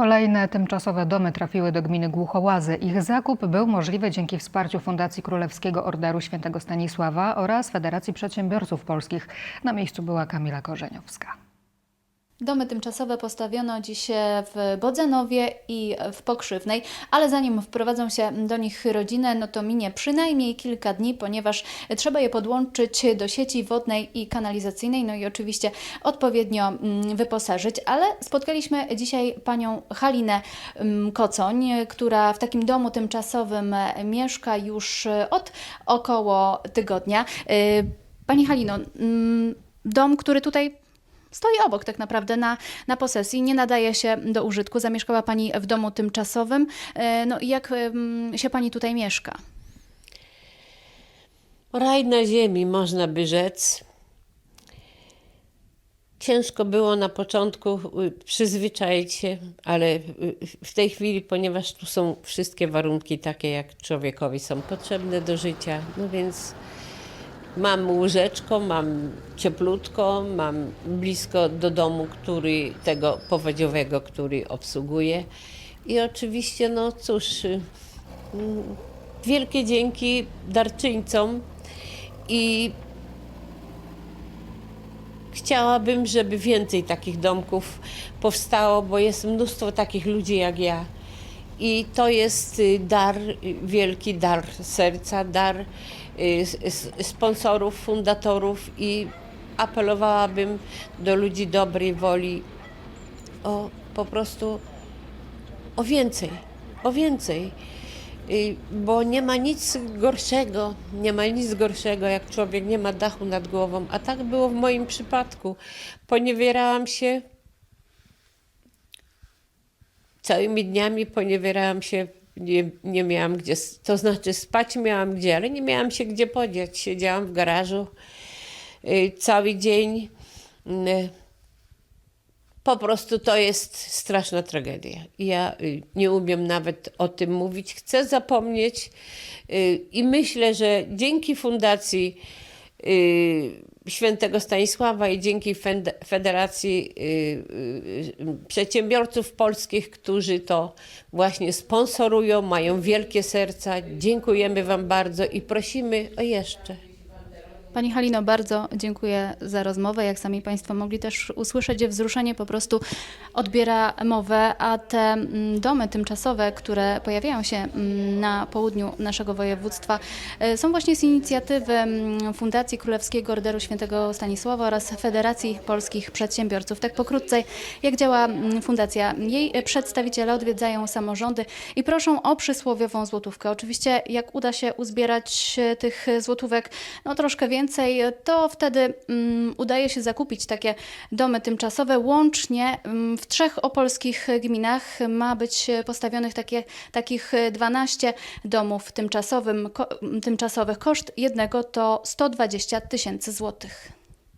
Kolejne tymczasowe domy trafiły do gminy Głuchołazy. Ich zakup był możliwy dzięki wsparciu Fundacji Królewskiego Orderu Świętego Stanisława oraz Federacji Przedsiębiorców Polskich. Na miejscu była Kamila Korzeniowska. Domy tymczasowe postawiono dziś w Bodzenowie i w Pokrzywnej, ale zanim wprowadzą się do nich rodziny, no to minie przynajmniej kilka dni, ponieważ trzeba je podłączyć do sieci wodnej i kanalizacyjnej, no i oczywiście odpowiednio mm, wyposażyć, ale spotkaliśmy dzisiaj panią Halinę mm, Kocoń, która w takim domu tymczasowym mieszka już od około tygodnia. Pani Halino, mm, dom, który tutaj stoi obok tak naprawdę na, na posesji, nie nadaje się do użytku. Zamieszkała Pani w domu tymczasowym. E, No i jak się Pani tutaj mieszka? Raj na ziemi, można by rzec. Ciężko było na początku y, przyzwyczaić się, ale y, w tej chwili, ponieważ tu są wszystkie warunki takie, jak człowiekowi są potrzebne do życia, no więc mam łóżeczko, mam cieplutko, mam blisko do domu, który tego powodziowego, który obsługuję. I oczywiście, no cóż, wielkie dzięki darczyńcom i chciałabym, żeby więcej takich domków powstało, bo jest mnóstwo takich ludzi jak ja. I to jest y, dar, y, wielki dar serca, dar y, sponsorów, fundatorów i apelowałabym do ludzi dobrej woli o po prostu o więcej, o więcej. Bo nie ma nic gorszego, nie ma nic gorszego, jak człowiek nie ma dachu nad głową. A tak było w moim przypadku. Poniewierałam się całymi dniami, poniewierałam się, nie, nie miałam gdzie, to znaczy spać miałam gdzie, ale nie miałam się gdzie podziać. Siedziałam w garażu y, cały dzień. Y, po prostu to jest straszna tragedia. Ja y, nie umiem nawet o tym mówić. Chcę zapomnieć i myślę, że dzięki Fundacji Świętego Stanisława i dzięki Fed- Federacji y, y, y, Przedsiębiorców Polskich, którzy to właśnie sponsorują, mają wielkie serca. Dziękujemy Wam bardzo i prosimy o jeszcze. Pani Halino, bardzo dziękuję za rozmowę. Jak sami Państwo mogli też usłyszeć, wzruszenie po prostu odbiera mowę, a te mm, domy tymczasowe, które pojawiają się mm, na południu naszego województwa, e, są właśnie z inicjatywy mm, Fundacji Królewskiego Orderu Świętego Stanisława oraz Federacji Polskich Przedsiębiorców. Tak pokrótce, jak działa fundacja. Jej przedstawiciele odwiedzają samorządy i proszą o przysłowiową złotówkę. Oczywiście, jak uda się uzbierać e, tych złotówek, no troszkę więcej, to wtedy mm, udaje się zakupić takie domy tymczasowe. Łącznie mm, w trzech opolskich gminach ma być postawionych takie, takich 12 domów tymczasowym, ko, tymczasowych. Koszt jednego to 120 tysięcy złotych.